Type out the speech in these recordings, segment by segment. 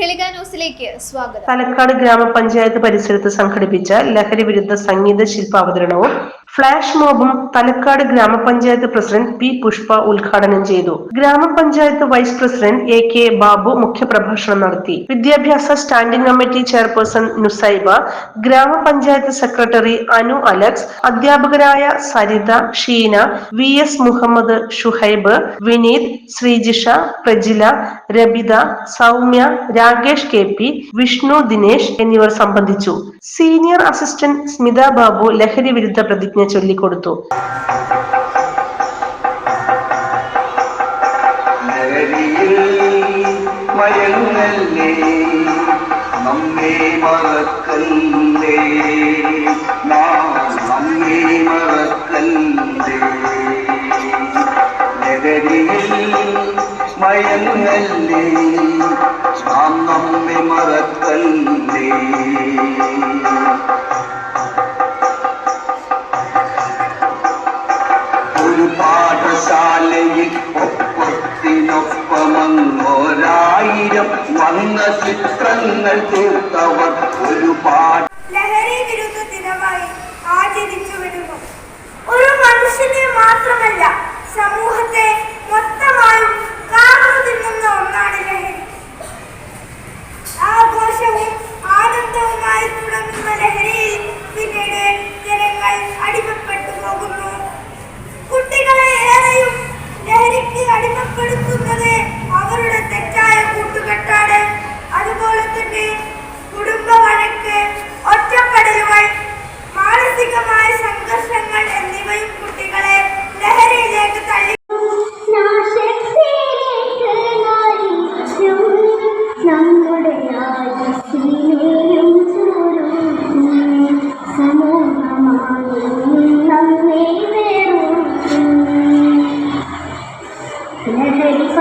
നമസ്കാരം ന്യൂസിലേക്ക് സ്വാഗതം. തലക്കാട് ഗ്രാമപഞ്ചായത്ത് പരിസരത്ത് സംഘടിപ്പിച്ച ലഹരി വിരുദ്ധ സംഗീത ശില്പാവതരണവും ഫ്ലാഷ് മോബും തലക്കാട് ഗ്രാമപഞ്ചായത്ത് പ്രസിഡന്റ് പി പുഷ്പ ഉദ്ഘാടനം ചെയ്തു. ഗ്രാമപഞ്ചായത്ത് vice president A K Babu മുഖ്യപ്രഭാഷണം നടത്തി. വിദ്യാഭ്യാസ സ്റ്റാൻഡിംഗ് കമ്മിറ്റി ചെയർപേഴ്സൺ നുസൈബ ഗ്രാമപഞ്ചായത്ത് സെക്രട്ടറി അനു അലക്സ് അധ്യാപകരായ Saritha Sheena V S Muhammad Shuhaib Vineeth Sreejisha Prajila Rabitha Soumya Rakesh K P Vishnu Dinesh എന്നിവർ സംബന്ധിച്ചു. സീനിയർ അസിസ്റ്റന്റ് സ്മിത ബാബു ലഹരി വിരുദ്ധ പ്രതിജ്ഞ ചൊല്ലിക്കൊടുത്തു. മയങ്ങല്ലേ? നമ്മെ മറക്കല്ലേ? നമ്മെ മറക്കല്ലേ? ലഹരിയിൽ മയങ്ങല്ലേ? നാം നമ്മെ മറക്കല്ലേ? പാഠശാലയിൽ ഒപ്പത്തിനൊപ്പമങ്ങോരായിരം വന്ന ചിത്രങ്ങൾ തീർത്തവർ ഒരു പാഠ ലഹരി വിരുദ്ധ ദിനമായി ആചരിച്ചു ഒരു മനുഷ്യനെ മാത്രമല്ല സമൂഹത്തെ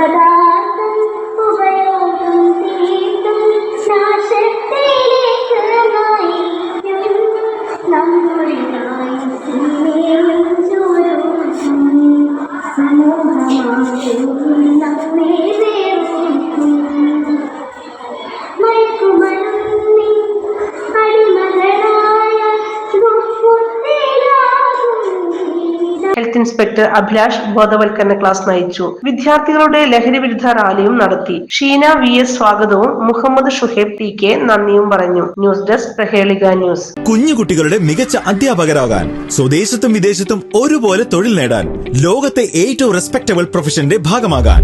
ലഹരി ഹെൽത്ത് ഇൻസ്പെക്ടർ അഭിലാഷ് ബോധവൽക്കരണ ക്ലാസ് നയിച്ചു. വിദ്യാർത്ഥികളുടെ ലഹരി വിരുദ്ധ റാലിയും നടത്തി. ഷീന വി എസ് സ്വാഗതവും മുഹമ്മദ് ഷുഹേബ് പി കെ നന്ദിയും പറഞ്ഞു. News desk Prahelika news. കുഞ്ഞു കുട്ടികളുടെ മികച്ച അധ്യാപകരാകാൻ സ്വദേശത്തും വിദേശത്തും ഒരുപോലെ തൊഴിൽ നേടാൻ ലോകത്തെ ഏറ്റവും റെസ്പെക്ടബിൾ പ്രൊഫഷന്റെ ഭാഗമാകാൻ.